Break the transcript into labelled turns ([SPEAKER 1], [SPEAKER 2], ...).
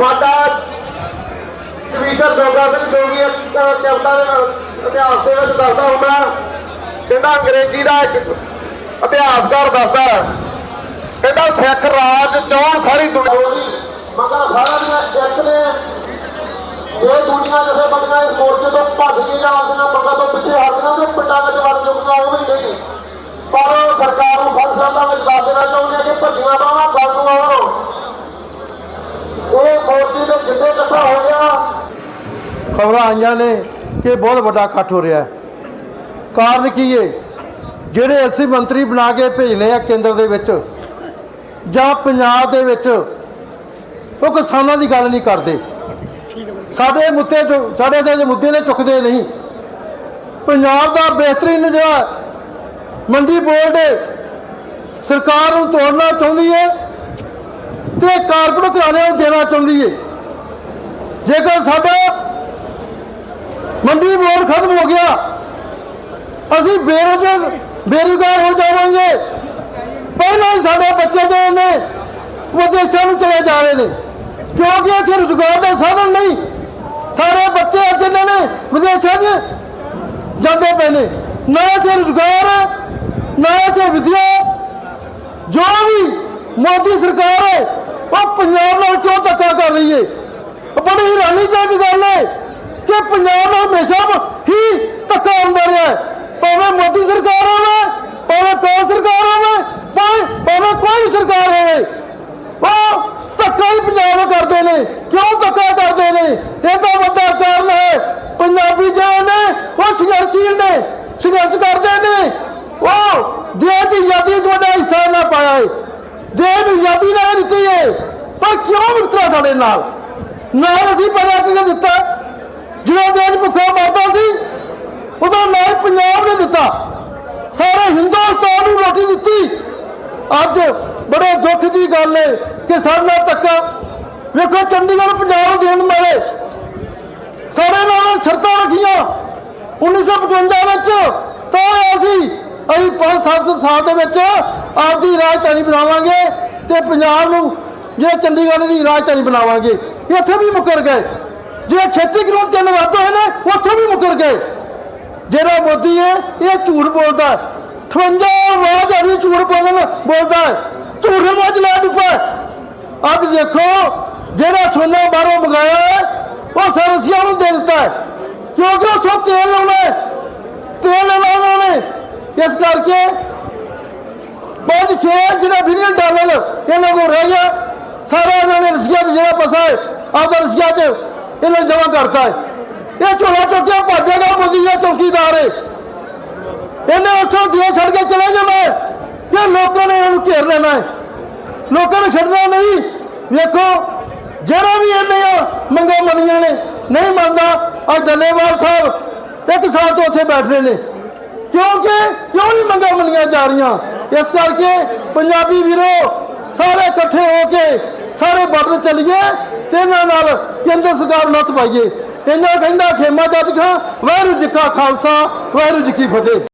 [SPEAKER 1] ਸਾਡਾ ਸਪੀਕਰ ਜੋਗਾ ਸਿੰਘ ਜੋਗੀ ਕਵਿਤਾ ਦੇ ਇਤਿਹਾਸ ਦੇ ਵਿੱਚ ਦੱਸਦਾ ਹੁੰਦਾ, ਕਹਿੰਦਾ ਅੰਗਰੇਜ਼ੀ ਦਾ ਇੱਕ ਇਤਿਹਾਸਕਾਰ ਦੱਸਦਾ ਕਹਿੰਦਾ ਸਿੱਖ ਰਾਜ ਚੌਣ ਸਾਰੀ ਦੁਨੀਆ ਮਗਾ ਸਾਰਾ ਦੀਆਂ ਇੱਕ ਨੇ ਇਹ ਦੁਨੀਆ ਜਿਵੇਂ ਬੰਦਾ ਇਸ ਮੋਰਚੇ ਤੋਂ ਭੱਜ ਕੇ ਜਾਂਦੀਆਂ ਬੰਦਾ ਤੋਂ ਪਿੱਛੇ ਹਟਦੀਆਂ ਤੇ ਪਿੰਡਾਂ ਵਿੱਚ ਵੜ ਚੁੱਕੀਆਂ ਉਹ ਵੀ ਨਹੀਂ। ਪਰ ਸਰਕਾਰ ਨੂੰ ਫਰਜ਼ ਸਾਹਿਬਾਂ ਵਿੱਚ ਦੱਸ ਦੇਣਾ ਚਾਹੁੰਦੇ ਆ ਕਿ ਭੱਜੀਆਂ ਬਾਹਾਂ ਗੱਲ ਨੂੰ ਆਉਣ ਇਹ ਮੋਰਚੇ ਦੇ ਜਿੱਥੇ ਇਕੱਠਾ ਹੋ ਗਿਆ
[SPEAKER 2] ਖਬਰਾਂ ਆਈਆਂ ਨੇ ਕਿ ਬਹੁਤ ਵੱਡਾ ਇਕੱਠ ਹੋ ਰਿਹਾ ਕਾਰਨ ਕੀ ਹੈ ਜਿਹੜੇ ਅਸੀਂ ਮੰਤਰੀ ਬਣਾ ਕੇ ਭੇਜਨੇ ਆ ਕੇਂਦਰ ਦੇ ਵਿੱਚ ਜਾਂ ਪੰਜਾਬ ਦੇ ਵਿੱਚ, ਉਹ ਕਿਸਾਨਾਂ ਦੀ ਗੱਲ ਨਹੀਂ ਕਰਦੇ। ਸਾਡੇ ਮੁੱਦੇ ਜੋ, ਸਾਡੇ ਜਿਹੜੇ ਮੁੱਦੇ ਨੇ ਚੁੱਕਦੇ ਨਹੀਂ। ਪੰਜਾਬ ਦਾ ਬਿਹਤਰੀਨ ਜਿਹੜਾ ਮੰਡੀ ਬੋਰਡ ਸਰਕਾਰ ਨੂੰ ਤੋੜਨਾ ਚਾਹੁੰਦੀ ਹੈ ਤੇ ਕਾਰਪੋਰੇਟ ਘਰਾਣਿਆਂ ਨੂੰ ਦੇਣਾ ਚਾਹੁੰਦੀ ਹੈ ਜੇਕਰ ਸਾਡਾ ਮੰਡੀ ਬੋਰਡ ਖਤਮ ਹੋ ਗਿਆ। ਅਸੀਂ ਬੇਰੋਜ਼ਗਾਰ ਬੇਰੁਜ਼ਗਾਰ ਹੋ ਜਾਵਾਂਗੇ। ਪਹਿਲਾਂ ਹੀ ਸਾਡੇ ਬੱਚੇ ਜੋ ਨੇ, ਵਿਦੇਸ਼ਾਂ ਨੂੰ ਚਲੇ ਜਾ ਰਹੇ ਨੇ। ਕਿਉਂਕਿ ਇੱਥੇ ਰੁਜ਼ਗਾਰ ਦਾ ਸਾਧਨ ਨਹੀਂ। ਸਾਰੇ ਬੱਚੇ ਅੱਜ ਇਹਨਾਂ ਨੇ ਵਿਦੇਸ਼ਾਂ 'ਚ ਜਾਂਦੇ ਪਏ ਨੇ। ਨਾ ਇੱਥੇ ਰੁਜ਼ਗਾਰ, ਨਾ ਇੱਥੇ ਵਿਦਿਆ। ਜੋ ਵੀ ਮੋਦੀ ਸਰਕਾਰ ਹੈ, ਉਹ ਪੰਜਾਬ ਨਾਲ ਕਿਉਂ ਧੱਕਾ ਕਰ ਰਹੀ ਹੈ? ਉਹ ਬੜੀ ਹੈਰਾਨੀਜਨਕ ਗੱਲ ਹੈ ਕਿ ਪੰਜਾਬ ਹਮੇਸ਼ਾ ਹੀ ਧੱਕਾ ਹੁੰਦਾ ਰਿਹਾ ਭਾਵੇਂ ਮੋਦੀ ਸਰਕਾਰ ਹੋਵੇ, ਭਾਵੇਂ ਕਾਂਗਰਸ ਸਰਕਾਰ ਹੋਵੇ, ਭਾਵੇਂ ਭਾਵੇਂ ਕੋਈ ਸਰਕਾਰ ਹੋਵੇ, ਉਹ ਧੱਕਾ ਹੀ ਪੰਜਾਬ ਕਰਦੇ ਨੇ। ਕਿਉਂ ਧੱਕਾ ਕਰਦੇ ਨੇ? ਇਹ ਤਾਂ ਵੱਡਾ ਕਾਰਨ ਹੈ। ਪੰਜਾਬੀ ਜਿਹੜੇ ਨੇ ਉਹ ਸੰਘਰਸ਼ੀਲ ਨੇ। ਸੰਘਰਸ਼ ਕਰਦੇ ਨੇ। ਉਹ ਦੇਸ਼ ਦੀ ਆਜ਼ਾਦੀ 'ਚ ਹਿੱਸਾ ਨਾ ਪਾਇਆ ਹੈ। ਦੇਸ਼ ਨੂੰ ਆਜ਼ਾਦੀ ਨਾ ਦਿੱਤੀ ਹੈ। ਪਰ ਕਿਉਂ ਵਿਤਰਾ ਸਾਡੇ ਨਾਲ? ਨਾ ਅਸੀਂ ਪਤਾ ਕਿਹਨੇ ਦਿੱਤਾ? ਜਿਹੜਾ ਦੇਸ਼ ਭੁੱਖਾ ਮਰਦਾ ਸੀ, ਉਹਦਾ ਨਾ ਪੰਜਾਬ ਨੇ ਦਿੱਤਾ। ਸਾਰੇ ਹਿੰਦੁਸਤਾਨ ਨੂੰ ਰੋਟੀ ਦਿੱਤੀ। ਅੱਜ ਬੜੇ ਦੁੱਖ ਦੀ ਗੱਲ ਹੈ ਕਿ ਸਾਡੇ ਨਾਲ ਧੱਕਾ। ਵੇਖੋ, ਚੰਡੀਗੜ੍ਹ ਪੰਜਾਬ ਨੂੰ ਦੇਣ ਵਾਲੇ ਸਾਡੇ ਨਾਲ ਸ਼ਰਤਾਂ ਰੱਖੀਆਂ। 1955 ਵਿੱਚ ਤਾਂ ਅਸੀਂ ਅਸੀਂ 5-7 ਸਾਲ ਦੇ ਵਿੱਚ ਆਪਦੀ ਰਾਜਧਾਨੀ ਬਣਾਵਾਂਗੇ ਤੇ ਪੰਜਾਬ ਨੂੰ, ਜਿਹੜਾ ਚੰਡੀਗੜ੍ਹ ਦੀ ਰਾਜਧਾਨੀ ਬਣਾਵਾਂਗੇ, ਇੱਥੇ ਵੀ ਮੁਕਰ ਗਏ। ਜੇ ਖੇਤੀ ਕਾਨੂੰਨ ਤਿੰਨ ਵੱਧ ਹੋਏ ਨੇ, ਉੱਥੋਂ ਵੀ ਮੁਕਰ ਗਏ। ਜਿਹੜਾ ਮੋਦੀ ਹੈ, ਇਹ ਝੂਠ ਬੋਲਦਾ 58 ਵਾਰ ਜਿਹੜੀ ਝੂਠ ਬੋਲਣ ਬੋਲਦਾ ਝੂਠ ਵਿੱਚ ਲੈ ਡੁੱਬਾ ਅੱਜ ਦੇਖੋ, ਜਿਹੜਾ ਸੋਨਾ ਬਾਹਰੋਂ ਮੰਗਾਇਆ ਉਹ ਸਰ ਨੂੰ ਦੇ ਦਿੱਤਾ ਹੈ। ਕਿਉਂਕਿ ਉੱਥੋਂ ਤੇਲ ਲਾਉਣਾ ਤੇਲ ਲਾਉਣਾ ਉਹਨਾਂ ਨੇ। ਇਸ ਕਰਕੇ ਪੰਜ ਛੇ ਜਿਹੜਾ ਬਿਲੀਅਨ ਡਾਲਰ ਇਹਨਾਂ ਕੋਲ ਰਹਿ ਗਿਆ। ਸਾਰਾ ਇਹਨਾਂ ਨੇ ਰਸੀਆ 'ਚ ਜਿਹੜਾ ਪਸਾ ਹੈ, ਆਪਦਾ ਰਸੀਆ 'ਚ ਇਹਨਾਂ ਜਮਾ ਕਰਤਾ ਹੈ। ਇਹ ਝੋਲਾ ਚੁੱਕ ਭੱਜੇਗਾ, ਮੋਦੀ ਚੌਕੀਦਾਰ ਹੈ। ਇਹਨੇ ਉੱਥੋਂ ਦੇ ਛੱਡ ਕੇ ਚਲੇ ਜਾਣਾ ਕਿ ਲੋਕਾਂ ਨੇ ਇਹਨੂੰ ਘੇਰ ਲੈਣਾ ਹੈ ਲੋਕਾਂ ਨੇ ਛੱਡਣਾ ਨਹੀਂ। ਵੇਖੋ, ਜਿਹੜਾ ਵੀ ਇਹਨੇ ਮੰਗੋ ਮੰਨੀਆਂ ਨੇ। ਨਹੀਂ ਮੰਨਦਾ ਅੱਜ ਡੱਲੇਵਾਲ ਸਾਹਿਬ ਇੱਕ ਸਾਲ ਤੋਂ ਉੱਥੇ ਬੈਠਦੇ ਨੇ। ਕਿਉਂਕਿ ਕਿਉਂ ਨਹੀਂ ਮੰਗਾਂ ਮੰਨੀਆਂ ਜਾ ਰਹੀਆਂ? ਇਸ ਕਰਕੇ ਪੰਜਾਬੀ ਵੀਰੋ, ਸਾਰੇ ਇਕੱਠੇ ਹੋ ਕੇ ਸਾਰੇ ਬਦਲ ਚੱਲੀਏ। ਤੇ ਇਹਨਾਂ ਨਾਲ ਕੇਂਦਰ ਸਰਕਾਰ ਨੱਥ ਪਾਈਏ। ਇਹਨਾਂ ਕਹਿੰਦਾ ਖੇਮਾ ਜੱਜ ਖਾਂ ਵਾਹਿਗੁਰੂ ਜੀ ਕਾ ਖਾਲਸਾ, ਵਾਹਿਗੁਰੂ ਜੀ ਕੀ ਫਤਿਹ।